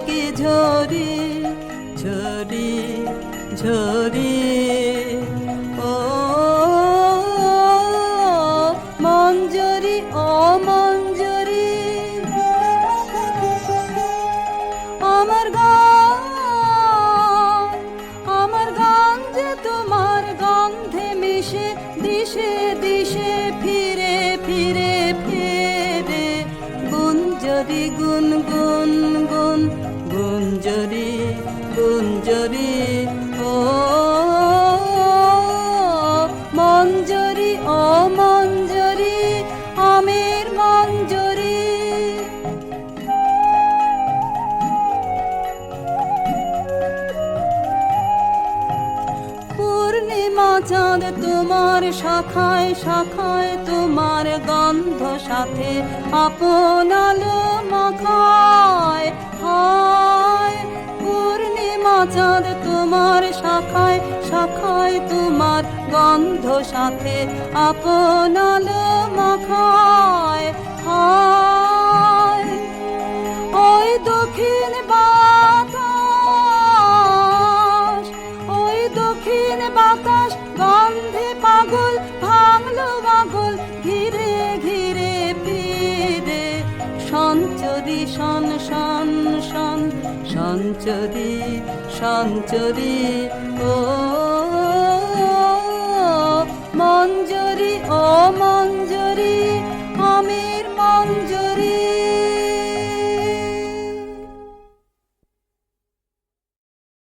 পড়ছে কি ঝরি ঝরি ঝরি। ও, মঞ্জরি ও মঞ্জরি আমার গান আমার গান যে তোমার গন্ধে মিশে, দিশে দিশে, ফিরে ফিরে ফিরে। গুঞ্জরি গুন গুন গুন গুঞ্জরি ও মঞ্জরি ও মঞ্জরি, আমের মঞ্জরি। পূর্ণিমা চাঁদ তোমার শাখায় শাখায় তোমার গন্ধ সাথে আপন আলো মাখায়। চাঁদ তোমার শাখায় শাখায় তোমার গন্ধ সাথে আপন আলো মাখায়। হায় ওই দক্ষিণ বাতাস সঞ্চরি সন সন সন সঞ্চরি সঞ্চরি ও